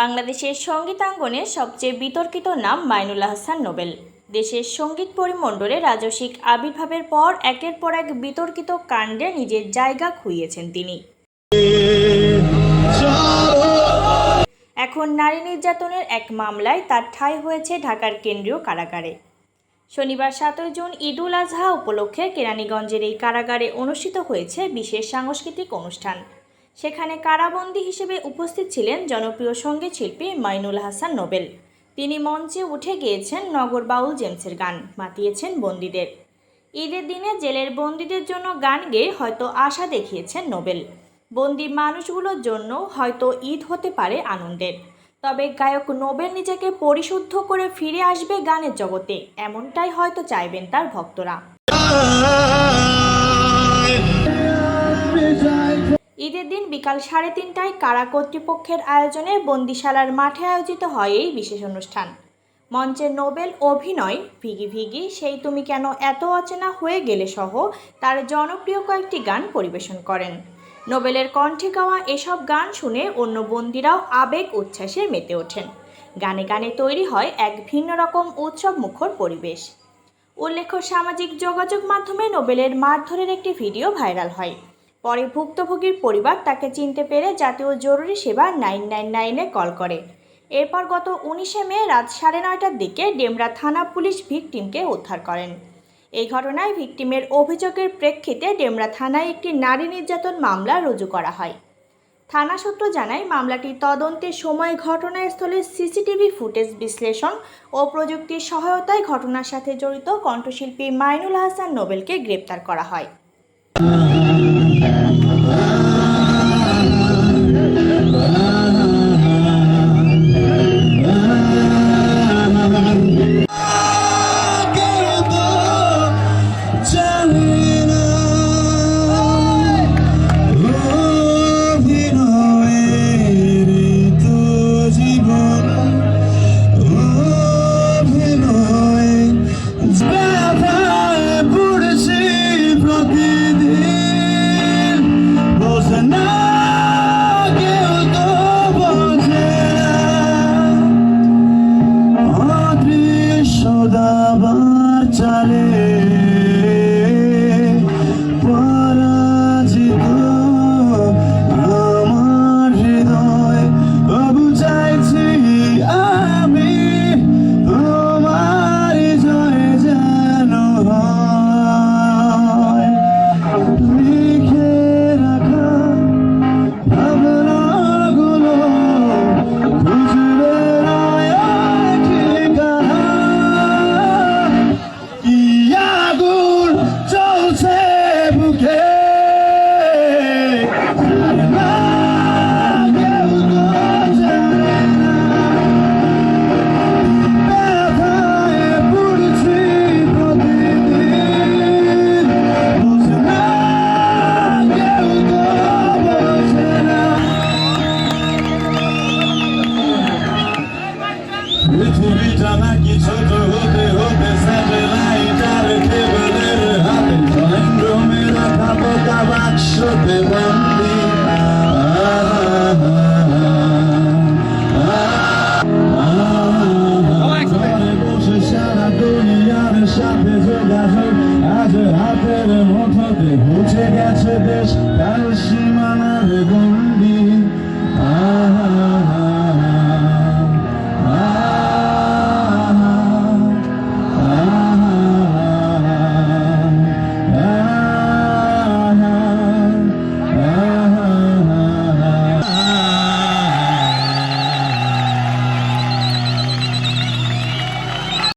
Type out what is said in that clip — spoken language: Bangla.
বাংলাদেশের সঙ্গীতাঙ্গনে সবচেয়ে বিতর্কিত নাম মাইনুল হাসান নোবেল। দেশের সংগীত পরিমণ্ডলে রাজসিক আবির্ভাবের পর একের পর এক বিতর্কিত কাণ্ডে নিজের জায়গা খুইয়েছেন তিনি। এখন নারী নির্যাতনের এক মামলায় তার ঠাঁই হয়েছে ঢাকার কেন্দ্রীয় কারাগারে। শনিবার সাতই জুন ঈদুল আজহা উপলক্ষে কেরানীগঞ্জের এই কারাগারে অনুষ্ঠিত হয়েছে বিশেষ সাংস্কৃতিক অনুষ্ঠান। সেখানে কারাবন্দী হিসেবে উপস্থিত ছিলেন জনপ্রিয় সংগীত শিল্পী মাইনুল হাসান নোবেল। তিনি মঞ্চে উঠে গিয়েছেন নগর বাউল জেমসের গান, মাতিয়েছেন বন্দীদের। ঈদের দিনে জেলের বন্দীদের জন্য গান গেয়ে হয়তো আশা দেখিয়েছেন নোবেল। বন্দি মানুষগুলোর জন্য হয়তো ঈদ হতে পারে আনন্দের। তবে গায়ক নোবেল নিজেকে পরিশুদ্ধ করে ফিরে আসবে গানের জগতে, এমনটাই হয়তো চাইবেন তার ভক্তরা। ঈদের দিন বিকাল সাড়ে তিনটায় কারা কর্তৃপক্ষের আয়োজনে বন্দিশালার মাঠে আয়োজিত হয় এই বিশেষ অনুষ্ঠান। মঞ্চে নোবেল অভিনয়, ভিগি ভিগি, সেই তুমি কেন এত অচেনা হয়ে গেলে সহ তার জনপ্রিয় কয়েকটি গান পরিবেশন করেন। নোবেলের কণ্ঠে গাওয়া এসব গান শুনে অন্য বন্দিরাও আবেগ উচ্ছ্বাসে মেতে ওঠেন। গানে গানে তৈরি হয় এক ভিন্ন রকম উৎসব মুখর পরিবেশ। উল্লেখ্য সামাজিক যোগাযোগ মাধ্যমে নোবেলের মারধরের একটি ভিডিও ভাইরাল হয়। পরে ভুক্তভোগীর পরিবার তাকে চিনতে পেরে জাতীয় জরুরি সেবা নাইন নাইন নাইনে কল করে। এরপর গত উনিশে মে রাত সাড়ে নয়টার দিকে ডেমরা থানা পুলিশ ভিকটিমকে উদ্ধার করেন। এই ঘটনায় ভিকটিমের অভিযোগের প্রেক্ষিতে ডেমরা থানায় একটি নারী নির্যাতন মামলা রুজু করা হয়। থানা সূত্র জানায় মামলাটি তদন্তের সময়, ঘটনাস্থলে সিসিটিভি ফুটেজ বিশ্লেষণ ও প্রযুক্তির সহায়তায় ঘটনার সাথে জড়িত কণ্ঠশিল্পী মাইনুল হাসান নোবেলকে গ্রেপ্তার করা হয়। Ah, ah, ah, ah, পৃথিবী জানা কি ছোট হতে হতে স্যাটেলাইটার কেবলের হাতে। মহেন্দ্রমের পতাকা বাক্সতে বন্দী। হাতের মধ্যে ঘুচে গেছে দেশ, তার সীমানার গন্ডি। আহ